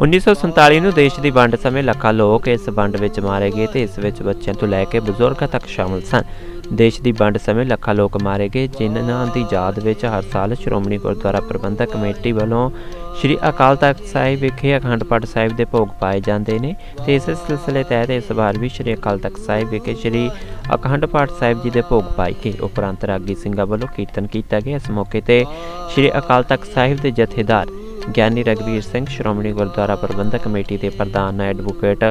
1947 ਨੂੰ ਦੇਸ਼ ਦੀ ਵੰਡ ਸਮੇਂ ਲੱਖਾਂ ਲੋਕ ਇਸ ਵੰਡ ਵਿੱਚ ਮਾਰੇ ਗਏ ਤੇ ਇਸ ਵਿੱਚ ਬੱਚਿਆਂ ਤੋਂ ਲੈ ਕੇ ਬਜ਼ੁਰਗਾਂ ਤੱਕ ਸ਼ਾਮਲ ਸਨ। ਦੇਸ਼ ਦੀ ਵੰਡ ਸਮੇਂ ਲੱਖਾਂ ਲੋਕ ਮਾਰੇ ਗਏ, ਜਿਨ੍ਹਾਂ ਦੀ ਯਾਦ ਵਿੱਚ ਹਰ ਸਾਲ ਸ਼੍ਰੋਮਣੀ ਗੁਰਦੁਆਰਾ ਪ੍ਰਬੰਧਕ ਕਮੇਟੀ ਵੱਲੋਂ ਸ੍ਰੀ ਅਕਾਲ ਤਖਤ ਸਾਹਿਬ ਵਿਖੇ ਅਖੰਡ ਪਾਠ ਸਾਹਿਬ ਦੇ ਭੋਗ ਪਾਏ ਜਾਂਦੇ ਨੇ ਤੇ ਇਸ ਸਿਲਸਿਲੇ ਤਹਿਤ ਇਸ ਵਾਰ ਵੀ ਸ੍ਰੀ ਅਕਾਲ ਤਖਤ ਸਾਹਿਬ ਵਿਖੇ ਸ੍ਰੀ ਅਖੰਡ ਪਾਠ ਸਾਹਿਬ ਜੀ ਦੇ ਭੋਗ ਪਾਏ ਗਏ। ਉਪਰੰਤ ਰਾਗੀ ਸਿੰਘਾਂ ਵੱਲੋਂ ਕੀਰਤਨ ਕੀਤਾ ਗਿਆ। ਇਸ ਮੌਕੇ ਤੇ ਸ੍ਰੀ ਅਕਾਲ ਤਖਤ ਸਾਹਿਬ ਦੇ ਜਥੇਦਾਰ ਗਿਆਨੀ ਰਗਵੀਰ ਸਿੰਘ, ਸ਼੍ਰੋਮਣੀ ਗੁਰਦੁਆਰਾ ਪ੍ਰਬੰਧਕ ਕਮੇਟੀ ਦੇ ਪ੍ਰਧਾਨ ਐਡਵੋਕੇਟ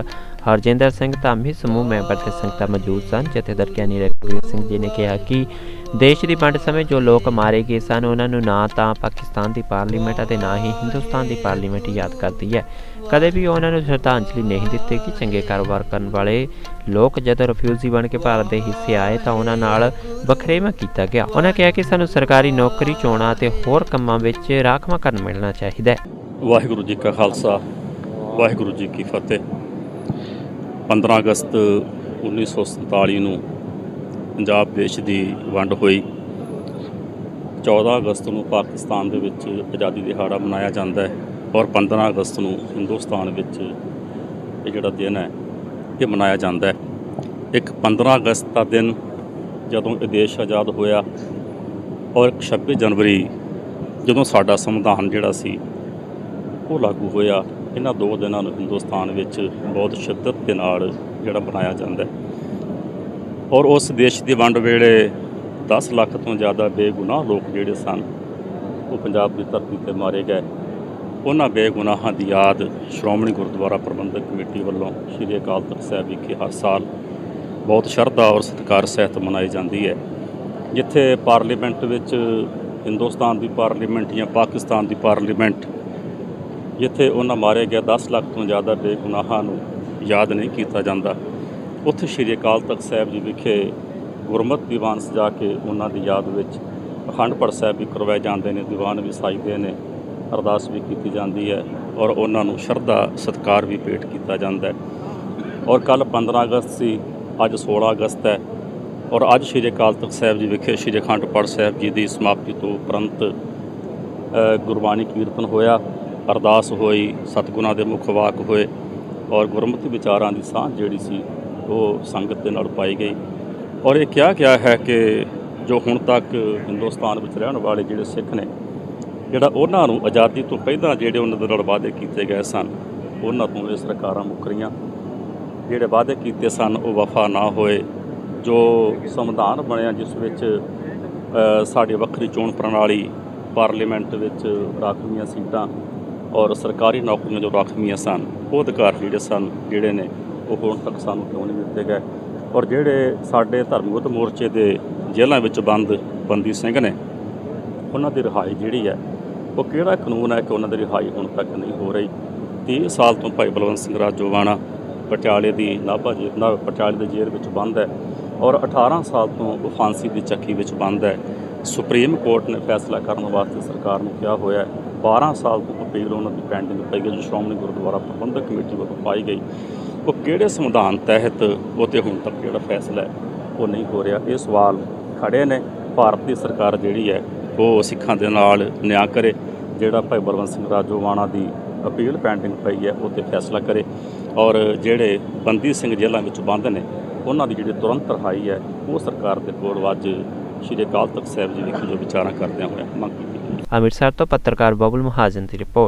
ਹਰਜਿੰਦਰ ਸਿੰਘ ਧਾਮੀ ਸਮੂਹ ਮੈਂਬਰ ਤੇ ਸੰਗਤਾਂ ਮੌਜੂਦ ਸਨ ਜਥੇਦਾਰ ਗਿਆਨੀ ਰਗਵੀਰ ਸਿੰਘ ਜੀ ਨੇ ਕਿਹਾ ਕਿ ਦੇਸ਼ ਦੀ ਵੰਡ ਸਮੇਂ ਜੋ ਲੋਕ ਮਾਰੇ ਗਏ ਸਨ, ਉਹਨਾਂ ਨੂੰ ਨਾ ਤਾਂ ਪਾਕਿਸਤਾਨ ਦੀ ਪਾਰਲੀਮੈਂਟ ਅਤੇ ਨਾ ਹੀ ਹਿੰਦੁਸਤਾਨ ਦੀ ਪਾਰਲੀਮੈਂਟ ਯਾਦ ਕਰਦੀ ਹੈ। ਕਦੇ ਵੀ ਉਹਨਾਂ ਨੂੰ ਸ਼ਰਧਾਂਜਲੀ ਨਹੀਂ ਦਿੱਤੀ ਕਿ ਚੰਗੇ ਕਾਰੋਬਾਰ ਕਰਨ ਵਾਲੇ ਲੋਕ ਜਦੋਂ ਰਿਫਿਊਜੀ ਬਣ ਕੇ ਭਾਰਤ ਦੇ ਹਿੱਸੇ ਆਏ ਤਾਂ ਉਹਨਾਂ ਨਾਲ ਵਖਰੇਵਾਂ ਕੀਤਾ ਗਿਆ। ਉਹਨਾਂ ਕਿਹਾ ਕਿ ਸਾਨੂੰ ਸਰਕਾਰੀ ਨੌਕਰੀ, ਚੋਣਾਂ ਅਤੇ ਹੋਰ ਕੰਮਾਂ ਵਿੱਚ ਰਾਖਵਾਂਕਰਨ ਮਿਲਣਾ ਚਾਹੀਦਾ ਹੈ। ਵਾਹਿਗੁਰੂ ਜੀ ਕਾ ਖਾਲਸਾ, ਵਾਹਿਗੁਰੂ ਜੀ ਕੀ ਫਤਿਹ। 15 ਅਗਸਤ 1947 ਨੂੰ ਪੰਜਾਬ ਦੇਸ਼ ਦੀ ਵੰਡ ਹੋਈ। 14 ਅਗਸਤ ਨੂੰ ਪਾਕਿਸਤਾਨ ਦੇ ਵਿੱਚ ਆਜ਼ਾਦੀ ਦਿਹਾੜਾ ਮਨਾਇਆ ਜਾਂਦਾ ਹੈ ਔਰ 15 ਅਗਸਤ ਨੂੰ ਹਿੰਦੁਸਤਾਨ ਵਿੱਚ ਇਹ ਜਿਹੜਾ ਦਿਨ ਹੈ, ਇਹ ਮਨਾਇਆ ਜਾਂਦਾ ਹੈ। ਇੱਕ 15 ਅਗਸਤ ਦਾ ਦਿਨ ਜਦੋਂ ਇਹ ਦੇਸ਼ ਆਜ਼ਾਦ ਹੋਇਆ ਔਰ ਇੱਕ 26 ਜਨਵਰੀ ਜਦੋਂ ਸਾਡਾ ਸੰਵਿਧਾਨ ਜਿਹੜਾ ਸੀ, ਉਹ ਲਾਗੂ ਹੋਇਆ, ਇਹਨਾਂ ਦੋ ਦਿਨਾਂ ਨੂੰ ਹਿੰਦੁਸਤਾਨ ਵਿੱਚ ਬਹੁਤ ਸ਼ਿੱਦਤ ਦੇ ਨਾਲ ਜਿਹੜਾ ਬਣਾਇਆ ਜਾਂਦਾ ਹੈ। ਔਰ ਉਸ ਦੇਸ਼ ਦੀ ਵੰਡ ਵੇਲੇ 10 ਲੱਖ ਤੋਂ ਜ਼ਿਆਦਾ ਬੇਗੁਨਾਹ ਲੋਕ ਜਿਹੜੇ ਸਨ, ਉਹ ਪੰਜਾਬ ਦੀ ਧਰਤੀ ਤੇ ਮਾਰੇ ਗਏ। ਉਹਨਾਂ ਬੇਗੁਨਾਹਾਂ ਦੀ ਯਾਦ ਸ਼੍ਰੋਮਣੀ ਗੁਰਦੁਆਰਾ ਪ੍ਰਬੰਧਕ ਕਮੇਟੀ ਵੱਲੋਂ ਸ੍ਰੀ ਅਕਾਲ ਤਖਤ ਸਾਹਿਬ ਵਿਖੇ ਹਰ ਸਾਲ ਬਹੁਤ ਸ਼ਰਧਾ ਔਰ ਸਤਿਕਾਰ ਸਹਿਤ ਮਨਾਈ ਜਾਂਦੀ ਹੈ, ਜਿੱਥੇ ਪਾਰਲੀਮੈਂਟ ਵਿੱਚ ਹਿੰਦੁਸਤਾਨ ਦੀ ਪਾਰਲੀਮੈਂਟ ਜਾਂ ਪਾਕਿਸਤਾਨ ਦੀ ਪਾਰਲੀਮੈਂਟ, ਜਿੱਥੇ ਉਹਨਾਂ ਮਾਰੇ ਗਿਆ 10 ਲੱਖ ਤੋਂ ਜ਼ਿਆਦਾ ਬੇਗੁਨਾਹਾਂ ਨੂੰ ਯਾਦ ਨਹੀਂ ਕੀਤਾ ਜਾਂਦਾ। ਉੱਥੇ ਸ਼੍ਰੀ ਅਕਾਲ ਤਖਤ ਸਾਹਿਬ ਜੀ ਵਿਖੇ ਗੁਰਮਤਿ ਦੀਵਾਨ ਸਜਾ ਕੇ ਉਹਨਾਂ ਦੀ ਯਾਦ ਵਿੱਚ ਅਖੰਡ ਪਾਠ ਸਾਹਿਬ ਵੀ ਕਰਵਾਏ ਜਾਂਦੇ ਨੇ, ਦੀਵਾਨ ਵੀ ਸਾਜਦੇ ਨੇ, ਅਰਦਾਸ ਵੀ ਕੀਤੀ ਜਾਂਦੀ ਹੈ ਔਰ ਉਹਨਾਂ ਨੂੰ ਸ਼ਰਧਾ, ਸਤਿਕਾਰ ਵੀ ਭੇਟ ਕੀਤਾ ਜਾਂਦਾ ਹੈ। ਔਰ ਕੱਲ 15 ਅਗਸਤ ਸੀ, ਅੱਜ 16 ਅਗਸਤ ਹੈ ਔਰ ਅੱਜ ਸ਼੍ਰੀ ਅਕਾਲ ਤਖਤ ਸਾਹਿਬ ਜੀ ਵਿਖੇ ਸ਼੍ਰੀ ਅਖੰਡ ਪਾਠ ਸਾਹਿਬ ਜੀ ਦੀ ਸਮਾਪਤੀ ਤੋਂ ਉਪਰੰਤ ਗੁਰਬਾਣੀ ਕੀਰਤਨ ਹੋਇਆ, ਅਰਦਾਸ ਹੋਈ, ਸਤਿਗੁਰਾਂ ਦੇ ਮੁਖ ਵਾਕ ਹੋਏ ਔਰ ਗੁਰਮਤਿ ਵਿਚਾਰਾਂ ਦੀ ਸਾਂਝ ਜਿਹੜੀ ਸੀ ਉਹ ਸੰਗਤ ਦੇ ਨਾਲ ਪਾਈ ਗਈ। ਔਰ ਇਹ ਕਿਹਾ ਗਿਆ ਹੈ ਕਿ ਜੋ ਹੁਣ ਤੱਕ ਹਿੰਦੁਸਤਾਨ ਵਿੱਚ ਰਹਿਣ ਵਾਲੇ ਜਿਹੜੇ ਸਿੱਖ ਨੇ, ਜਿਹੜਾ ਉਹਨਾਂ ਨੂੰ ਆਜ਼ਾਦੀ ਤੋਂ ਪਹਿਲਾਂ ਜਿਹੜੇ ਉਹਨਾਂ ਦੇ ਨਾਲ ਵਾਅਦੇ ਕੀਤੇ ਗਏ ਸਨ, ਉਹਨਾਂ ਤੋਂ ਇਹ ਸਰਕਾਰਾਂ ਮੁੱਕਰੀਆਂ ਜਿਹੜੇ ਵਾਅਦੇ ਕੀਤੇ ਸਨ, ਉਹ ਵਫਾ ਨਾ ਹੋਏ। ਜੋ ਸੰਵਿਧਾਨ ਬਣਿਆ, ਜਿਸ ਵਿੱਚ ਸਾਡੀ ਵੱਖਰੀ ਚੋਣ ਪ੍ਰਣਾਲੀ, ਪਾਰਲੀਮੈਂਟ ਵਿੱਚ ਰਾਖਵੀਆਂ ਸੀਟਾਂ ਔਰ ਸਰਕਾਰੀ ਨੌਕਰੀਆਂ ਜੋ ਰਾਖਵੀਆਂ ਸਨ, ਉਹ ਅਧਿਕਾਰ ਜਿਹੜੇ ਸਨ, ਜਿਹੜੇ ਨੇ ਉਹ ਹੁਣ ਤੱਕ ਸਾਨੂੰ ਕਿਉਂ ਨਹੀਂ ਦਿੱਤੇ ਗਏ? ਔਰ ਜਿਹੜੇ ਸਾਡੇ ਧਰਮ ਮੋਰਚੇ ਦੇ ਜੇਲ੍ਹਾਂ ਵਿੱਚ ਬੰਦ ਬੰਦੀ ਸਿੰਘ ਨੇ, ਉਹਨਾਂ ਦੀ ਰਿਹਾਈ ਜਿਹੜੀ ਹੈ, ਉਹ ਕਿਹੜਾ ਕਾਨੂੰਨ ਹੈ ਕਿ ਉਹਨਾਂ ਦੀ ਰਿਹਾਈ ਹੁਣ ਤੱਕ ਨਹੀਂ ਹੋ ਰਹੀ? 30 ਸਾਲ ਤੋਂ ਭਾਈ ਬਲਵੰਤ ਸਿੰਘ ਰਾਜੋਵਾਣਾ ਪਟਿਆਲੇ ਦੀ ਨਾਭਾ ਜੇਲ੍ਹ, ਨਾ ਪਟਿਆਲੇ ਦੇ ਜੇਲ੍ਹ ਵਿੱਚ ਬੰਦ ਹੈ ਔਰ 18 ਸਾਲ ਤੋਂ ਉਹ ਫਾਂਸੀ ਦੀ ਚੱਕੀ ਵਿੱਚ ਬੰਦ ਹੈ। ਸੁਪਰੀਮ ਕੋਰਟ ਨੇ ਫੈਸਲਾ ਕਰਨ ਵਾਸਤੇ ਸਰਕਾਰ ਨੂੰ ਕਿਹਾ ਹੋਇਆ ਹੈ 12 ਸਾਲ ਤੋਂ ਅਪੀਲ ਉਹਨਾਂ ਦੀ ਪੈਂਡਿੰਗ ਪਈ ਗਈ ਜੋ ਸ਼੍ਰੋਮਣੀ ਗੁਰਦੁਆਰਾ ਪ੍ਰਬੰਧਕ ਕਮੇਟੀ ਵੱਲੋਂ ਪਾਈ ਗਈ। ਉਹ ਕਿਹੜੇ ਸੰਵਿਧਾਨ ਤਹਿਤ ਉਹ 'ਤੇ ਹੁਣ ਤੱਕ ਜਿਹੜਾ ਫੈਸਲਾ ਹੈ, ਉਹ ਨਹੀਂ ਹੋ ਰਿਹਾ। ਇਹ ਸਵਾਲ ਖੜੇ ਨੇ। ਭਾਰਤ ਦੀ ਸਰਕਾਰ ਜਿਹੜੀ ਹੈ, ਉਹ ਸਿੱਖਾਂ ਦੇ ਨਾਲ ਨਿਆਂ ਕਰੇ, ਜਿਹੜਾ ਭਾਈ ਬਲਵੰਤ ਸਿੰਘ ਰਾਜੋਵਾਣਾ ਦੀ ਅਪੀਲ ਪੈਂਡਿੰਗ ਪਈ ਹੈ, ਉਹ 'ਤੇ ਫੈਸਲਾ ਕਰੇ। ਔਰ ਜਿਹੜੇ ਬੰਦੀ ਸਿੰਘ ਜੇਲ੍ਹਾਂ ਵਿੱਚ ਬੰਦ ਨੇ, ਉਹਨਾਂ ਦੀ ਜਿਹੜੀ ਤੁਰੰਤ ਰਿਹਾਈ ਹੈ, ਉਹ ਸਰਕਾਰ ਦੇ ਕੋਲ ਅੱਜ ਸ਼੍ਰੀ ਅਕਾਲ ਤਖਤ ਸਾਹਿਬ ਜੀ ਵਿਖੇ ਜੋ ਵਿਚਾਰਾਂ ਕਰਦਿਆਂ ਹੋਇਆ ਮੰਗ ਕੀਤੀ ਗਈ। ਅੰਮ੍ਰਿਤਸਰ ਤੋਂ ਪੱਤਰਕਾਰ ਬਬਲ ਮਹਾਜਨ ਦੀ ਰਿਪੋਰਟ।